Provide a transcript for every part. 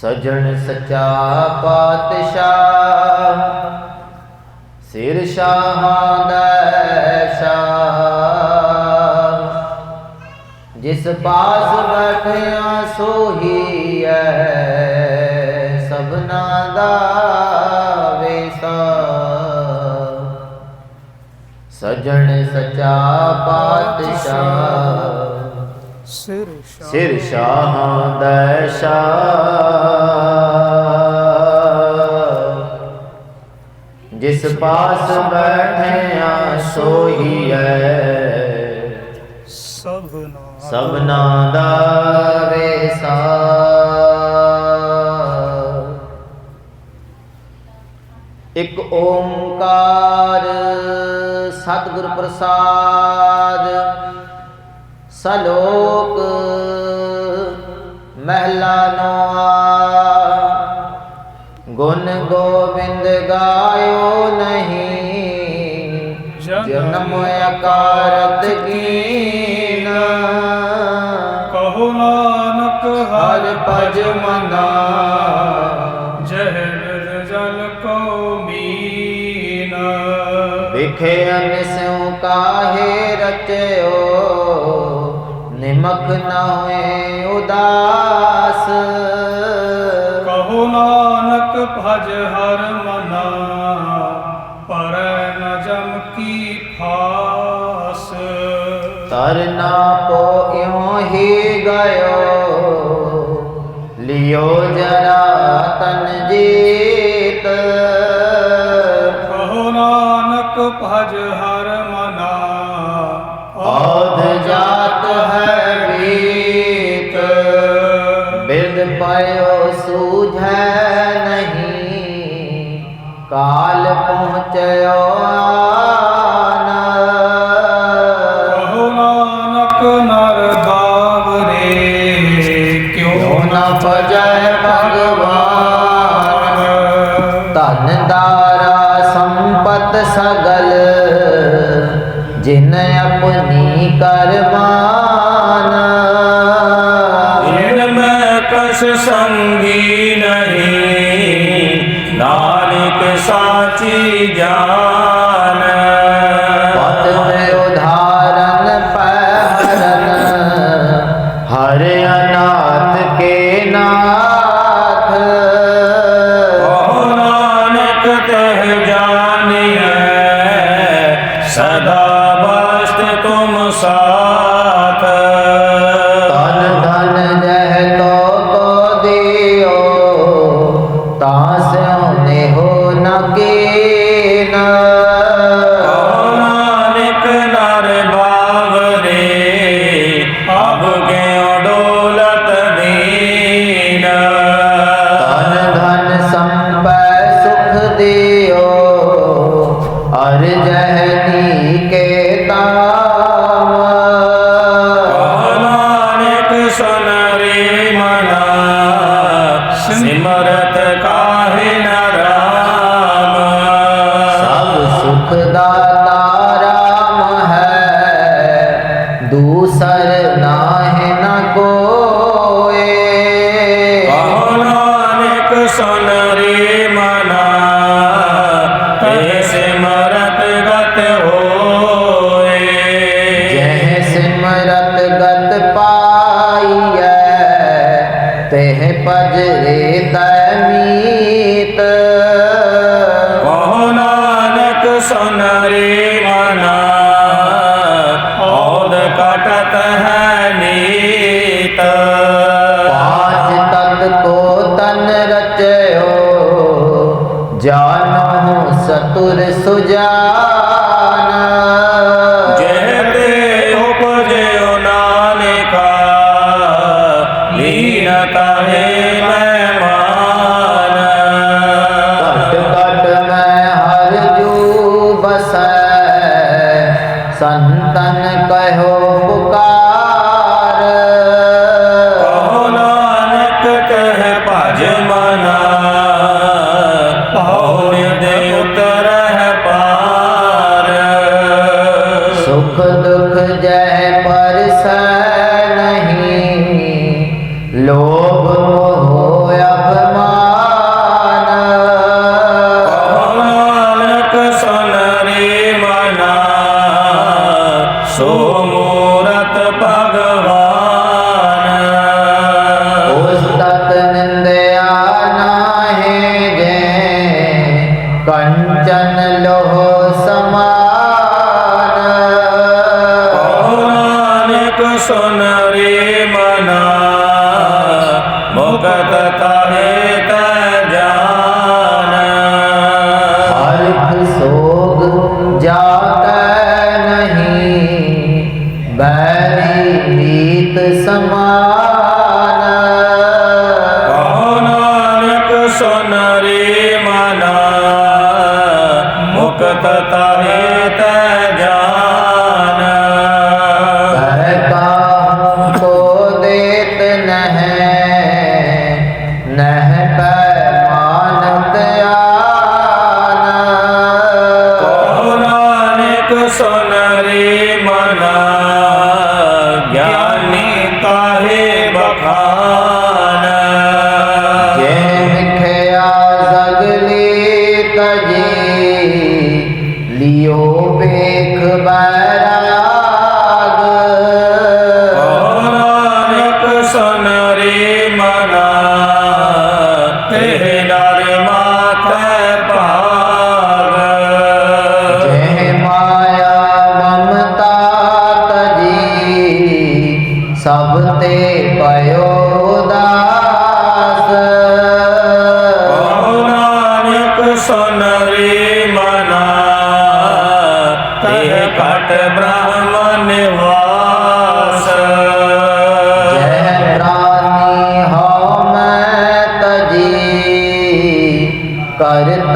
ਸਜਣ ਸੱਚਾ ਪਾਤਸ਼ਾਹ, ਸਿਰ ਸ਼ਾਹਾਂ ਦਾ ਸ਼ਾਹ। ਜਿਸ ਪਾਸ ਬੈਠਿਆ ਸੋਹੀ ਹੈ ਸਭਨਾ ਦਾ ਵੇਸਾ ਸਜਣ ਸੱਚਾ ਪਾਤਸ਼ਾਹ, ਸਿਰ ਸਿਰ ਸ਼ਾਹਾਂ ਦਾ ਸ਼ਾਹ। ਜਿਸ ਪਾਸ ਬੈਠਿਆ ਸੋਈ ਹੈ ਸਭਨਾ ਸਭਨਾ ਦਾ ਵੇਸਾ ਇੱਕ ਓੰਕਾਰ ਸਤਿਗੁਰ ਪ੍ਰਸਾਦ, ਸਲੋਕ ਮਹਿਲਾ ਨੋਆ ਗੁਣ ਗੋਬਿੰਦ ਗਾਇਓ ਨਹੀਂ। ਜਨਮ ਅਕਾਰਤ ਕੀਨ। ਕਹੋ ਨਾਨਕ ਹਰ ਭਜ ਮਨਾ। ਜਹਰ ਜਲ ਕੋ ਮੀਨ। ਵਿਖੇ ਅਨਿਸਉ ਕਾਹੇ ਰਚਿਓ। ਨਿਮਕ ਨ ਹੋਏ ਉਦਾਸ। ਭਜ ਹਰ ਮਨਾ, ਪਰੈ ਨ ਜਮ ਕੀ ਫਾਸ ਤਰਨਾ ਪੋ ਇਉ ਹੀ ਗਇਓ, ਲਿਓ ਜਰਾ ਤਨ ਜੀ ਸੰਪਤ ਸਗਲ ਜਿਨ ਆਪਣੀ ਕਰਮਾਨ ਇਨ ਮੈਂ ਕਸ ਸੰਗੀ ਨਹੀਂ ਨਾਨਕ ਸਾਚੀ ਜਾਨ। ਕੰਚਨ ਲੋਹ ਸਮਾਨ। ਪੌਰਾਣਿਕ ਸੁਨ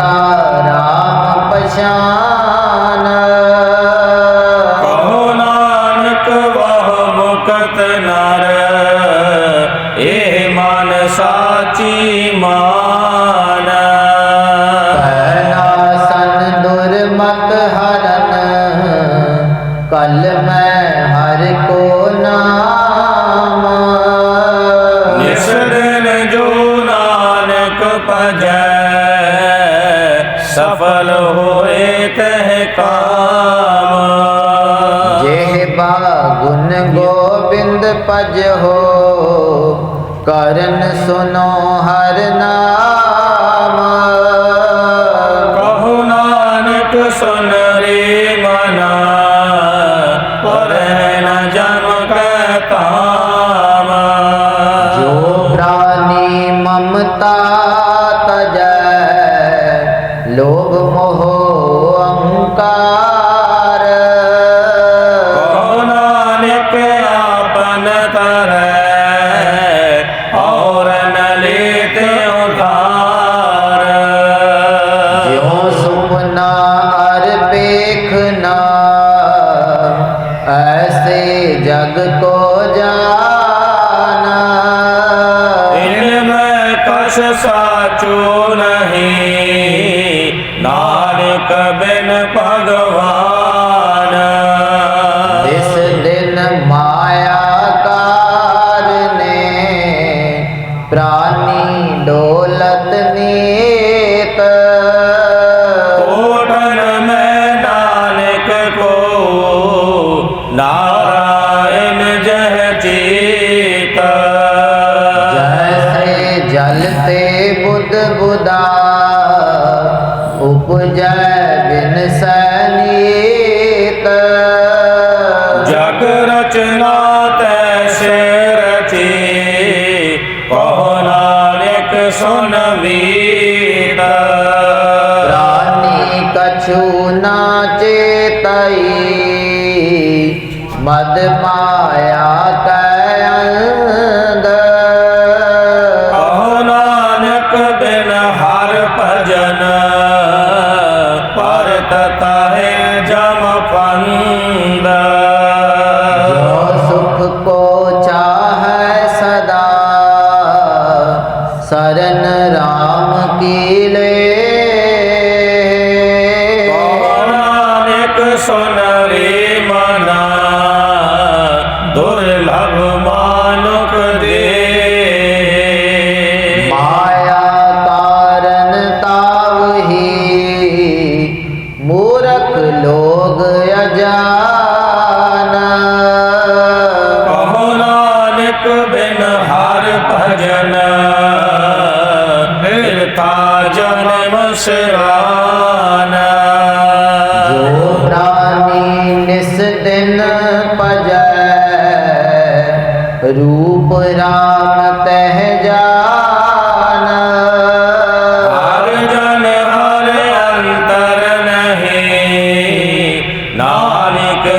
તારા પછા ਕਾਰਜ ਹੋ। ਕਰਨ ਸੁਨੋ ਹਰ ਨਾਮ। ਕਹੋ ਨਾਨਕ ਸੁਨ ਰੇ ਮਨਾ। ਪਰੈ ਨ ਜਨਮ ਕੈ ਤਾ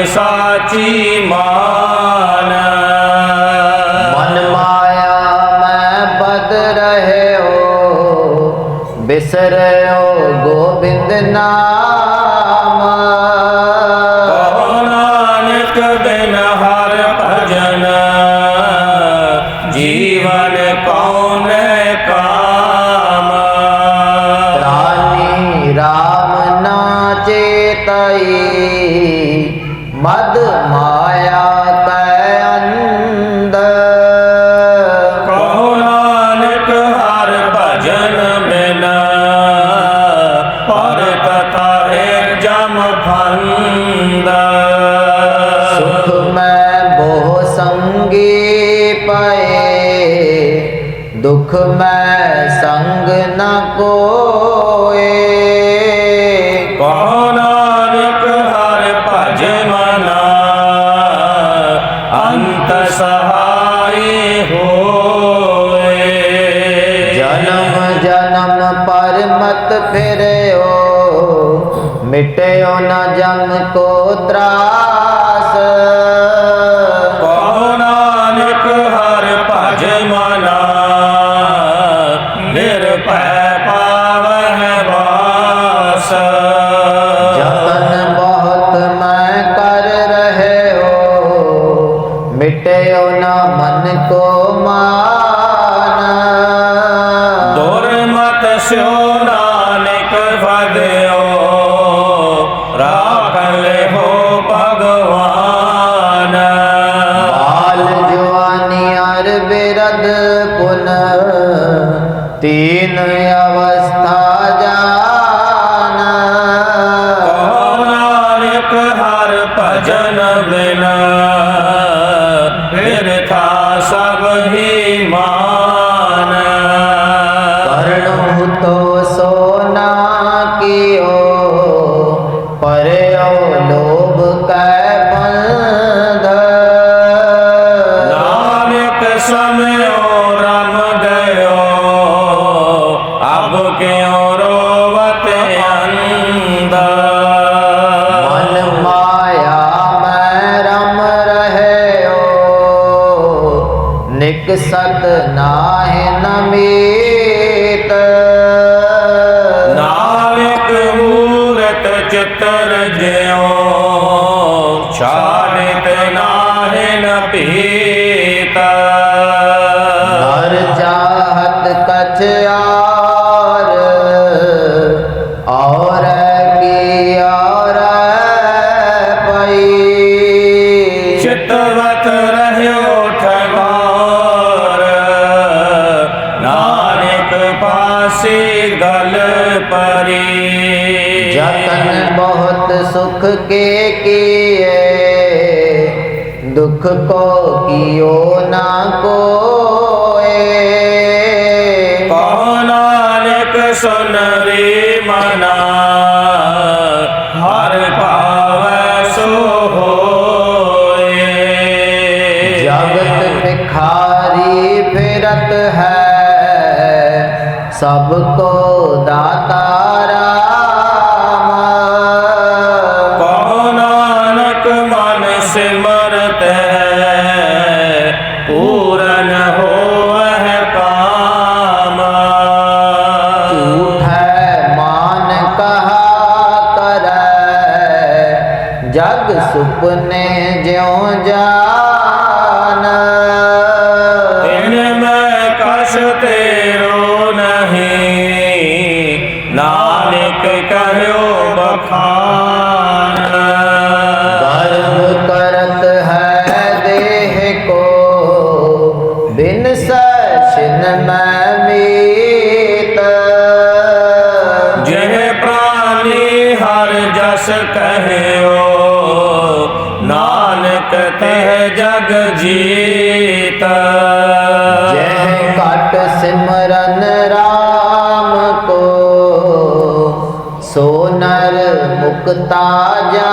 સાચી માં ਦੁਖ ਮੈਂ ਸੰਗ ਨਾ ਕੋਏ। ਕਹੋ ਨਾਨਕ ਹਰ ਭਜ ਮਨਾ ਅੰਤ ਸਹਾਈ ਹੋਏ। ਜਨਮ ਜਨਮ ਪਰਮਤ ਫਿਰਿਓ ਮਿਟਿਓ ਨਾ ਜਨ ਕੋ ਤਰਾ ਨਾਹਿ ਨਮੀਤ ਨਾਨਕ ਮੂਰਤ ਚਤਰ ਜੇ दुख के किए दुख को कियो ना कोए कहो नानक सुन रे मना हर पावे सो होए जगत भिखारी फिरत है सबको ਮਮੀਤ ਜਿਹੇ ਪ੍ਰਾਨੀ ਹਰ ਜਸ ਕਹਿਓ ਨਾਨਕ ਤਹਿ ਜਗ ਜੀਤ। ਜਹ ਘਟ ਸਿਮਰਨ ਰਾਮ ਕੋ ਸੋ ਨਰ ਮੁਕਤਾ ਜਾ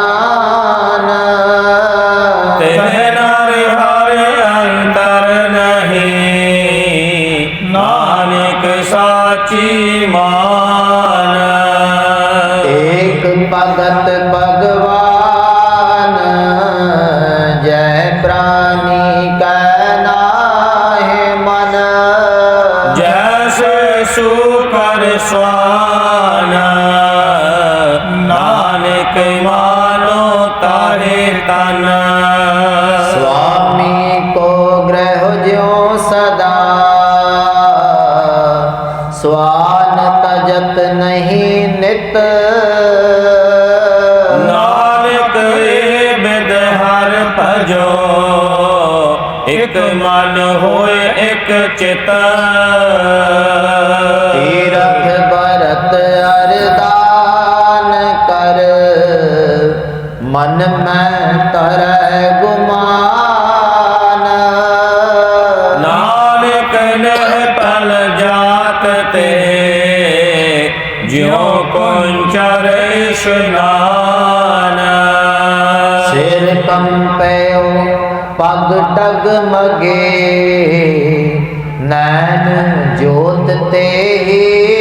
ਇਕ ਚਿਤ। ਤੀਰਥ ਬਰਤ ਅਰਦਾਨ ਕਰ। ਮਨ ਮੈਂ ਤਰੈ ਗੁਮਾਨ। ਨਾਨਕ ਨਹਿ ਪਲ ਜਾਤ ਤੇ ਜਿਉ ਕੁੰਚਰੇ ਸੁਨਾਨ। ਸਿਰ ਕੰਪੈ ਪਗ ਟਗ ਮਗੇ। കൊടുത്തേ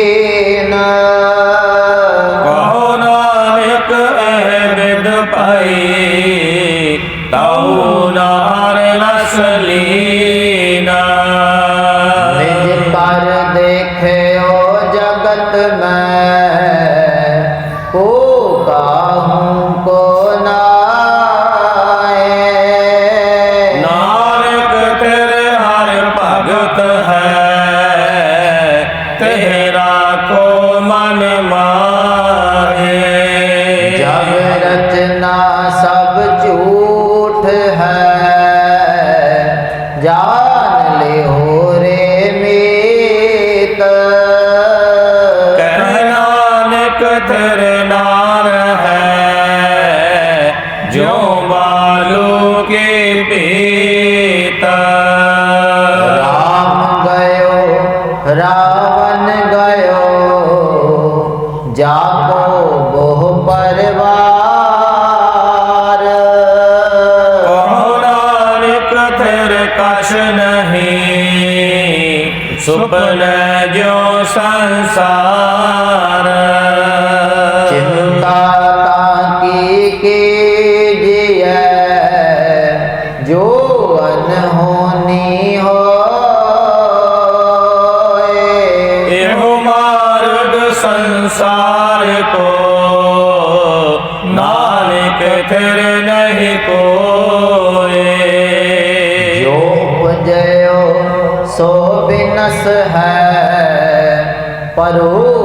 वालों के पेत राम गयो रावण गयो जाको बहु परिवार नानक थिर कश नहीं सुपन जो संसार ਨਸ ਹੈ ਪਰੋ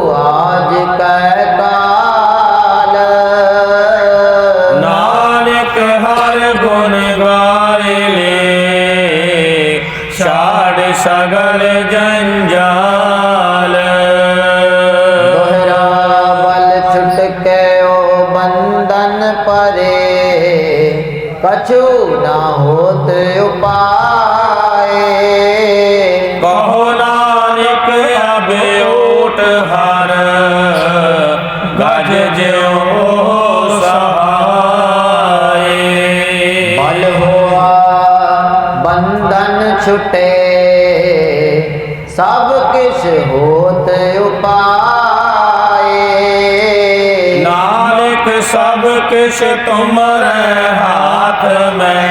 बख्शिश तुमरे हाथ में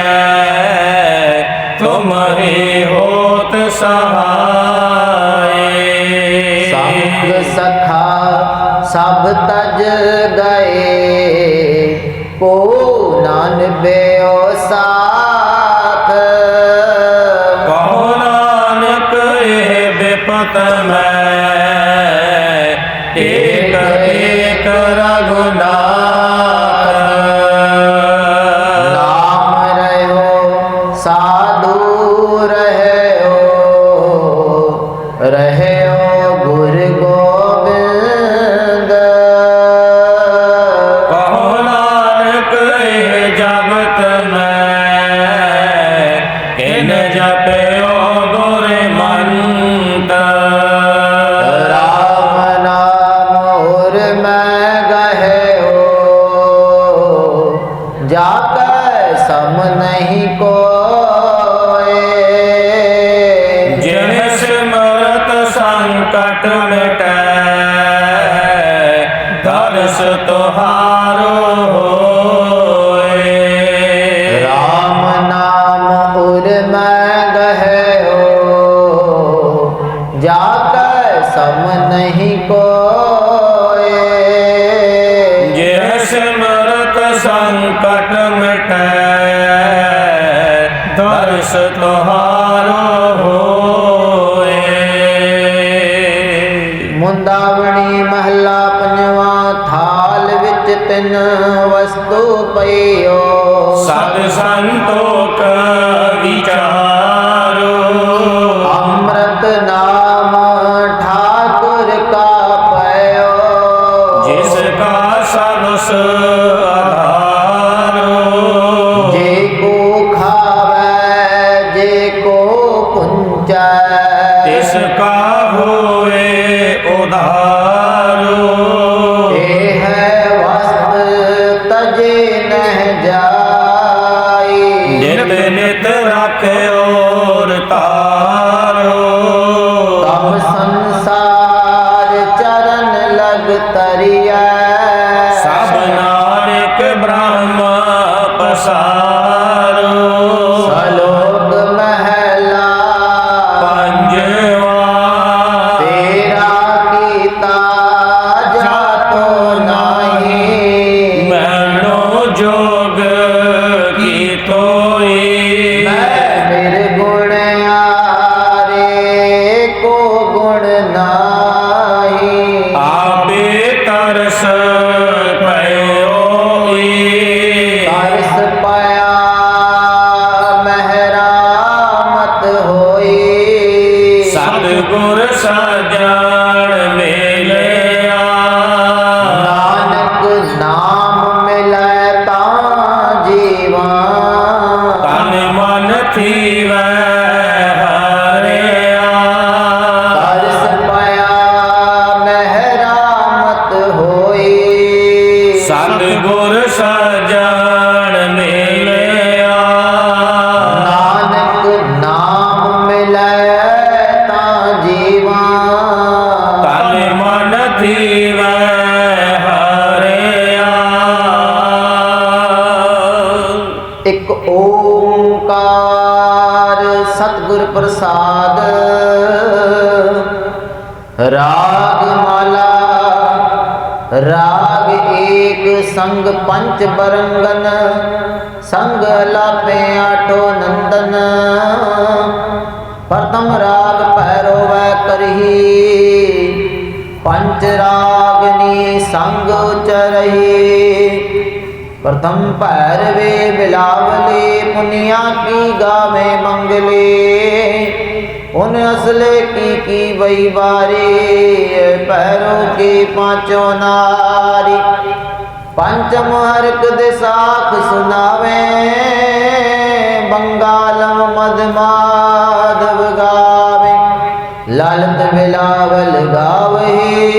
तुम ही होत सहाय संग सखा सब तज गए को नान बेओ ਸੰਗ ਪੰਚ ਬਰੰਗਨ, ਸੰਗ ਲਾਪੇ ਆਟੋ ਨੰਦਨ। ਪ੍ਰਥਮ ਰਾਗ ਭੈਰੋ ਵੈ ਕਰਹੀ ਪੰਚ ਰਾਗਨੀ ਸੰਗ ਉਚਰਹੀ। ਪ੍ਰਥਮ ਭੈਰਵੇ ਬਿਲਾਵਲੇ, ਪੁਨਿਆ ਕੀ ਗਾਵੇ ਮੰਗਲੇ। ਉਨ ਅਸਲੇ ਕੀ ਕੀ ਵਈ ਬਾਰੇ ਭੈਰੋ ਕੀ ਪਾਂਚੋ ਨਾਰੀ। ਪੰਚਮ ਹਰਕ ਦੇ ਸਾਖ ਸੁਨਾਵੇ ਬੰਗਾਲਮ ਮਦ ਮਾਧਵ ਗਾਵੇ। ਲਾਲਤ ਬਿਲਾਵਲ ਗਾਵਹੀ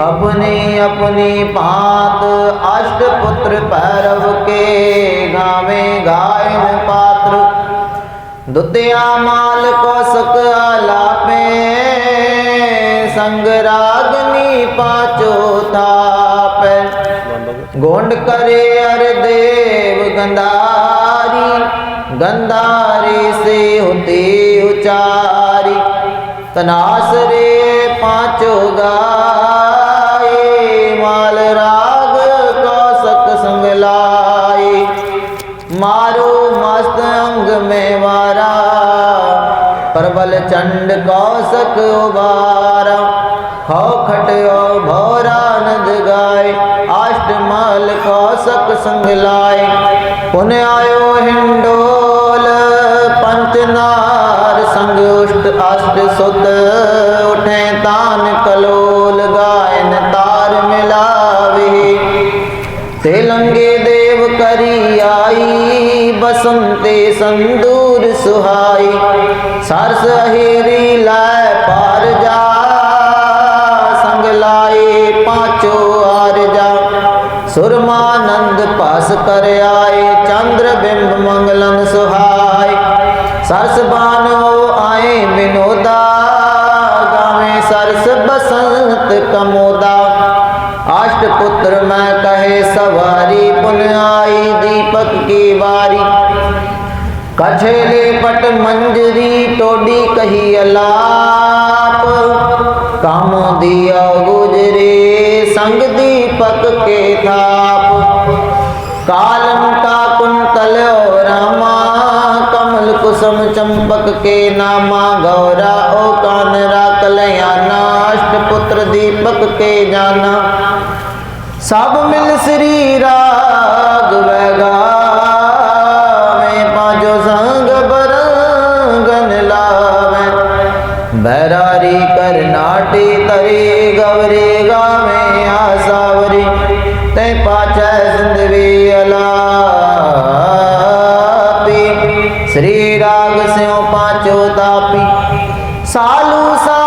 ਆਪਣੀ ਆਪਣੀ ਭਾਤ ਅਸ਼ਟ ਪੁੱਤਰ ਭੈਰਵ ਕੇ ਗਾਵੇ, ਗਾਇਨ ਪਾਤਰ। ਦੁਤਿਆ ਮਾਲ ਕੋ ਸਕ ਆਲਾਪੇ, ਸੰਗ ਰਾਗਨੀ ਪਾਚੋ ਥਾਪੈ ਗੋਂਡ ਕਰੇ ਅਰ ਦੇਵ ਗੰਧਾਰੀ ਗੰਧਾਰੀ ਸੇ ਹੁੰਦੀ ਉਚਾਰੀ। ਤਨਾਸ ਰੇ ਪਾਚੋ ਗਾਏ, ਮਾਲ ਰਾਗ ਕੋ ਸਕ ਸੰਗ ਲਾਏ। ਮਾਰੋ ਮਸਤ ਅੰਗ ਮੈਂ ਵਾਰਾ ਪਰਵਲ ਚੰਡ ਕੋ ਸਕ ਉਬਾਰਾ। ਹੋ ਖਟਿਓ ਭੋਰਾ ਨਦ ਗਾਏ, ਆਸ਼ਟ ਮਾਲ ਕਾਸਕ ਸੰਗ ਲਾਏ। ਪੁਨ ਆਇਓ ਹਿੰਡੋਲ ਪੰਤ ਨਾਰ ਸੰਗ ਉਸ਼ਟ ਅਸ਼ਟ ਸੁਤ ਉਠੇ ਤਾਨ ਕਲੋਲ ਗਾਇਨ ਤਾਰ ਮਿਲਾਵੇ। ਤੇ ਲੰਗੇ ਦੇਵ ਕਰੀ ਆਈ, ਬਸੰਤੇ ਸੰਦੂਰ ਸੁਹਾਈ। ਸਰਸ ਹੇਰੀ ਲਾ ਸੁਰਮਾਨੰਦ ਪਾਸ ਕਰ ਆਏ, ਚੰਦਰ ਬਿੰਬ ਮੰਗਲਨ ਸੁਹਾਈ ਸਰਸ ਬਾਨੋ ਆਏ ਵਿਨੋਦਾ, ਗਾਵੇਂ ਸਰਸ ਬਸੰਤ ਕਮੋਦਾ। ਆਸ਼ਟ ਪੁੱਤਰ ਮੈਂ ਕਹੇ, ਸਵਾਰੀ ਪੁਨ ਆਈ, ਦੀਪਕ ਕੀ ਵਾਰੀ। ਕਛੇਲੇ ਪਟ ਮੰਜਰੀ, ਟੋਡੀ ਕਹੀ ਅਲਾਪ। ਕਾਮ ਦਿਆ ਗੁਜਰੇ संग दीपक के थाप कालम का कुंतल और रामा कमल कुसुम चंपक के नामा गौरा ओ कानरा कलयाना अष्ट पुत्र दीपक के जाना सब मिल श्री राग वैगा में पांचो संग बरंगन लावे बैरारी कर नाटी तरे गवरे गावे आसावरी ਤੈ ਪਾਚੈ ਸੰਦਵੀ ਅਲਾਪੀ। ਸ੍ਰੀ ਰਾਗ ਸਿਉ ਪਾਚੋ ਤਾਪੀ। ਸਾਲੂ ਸਾ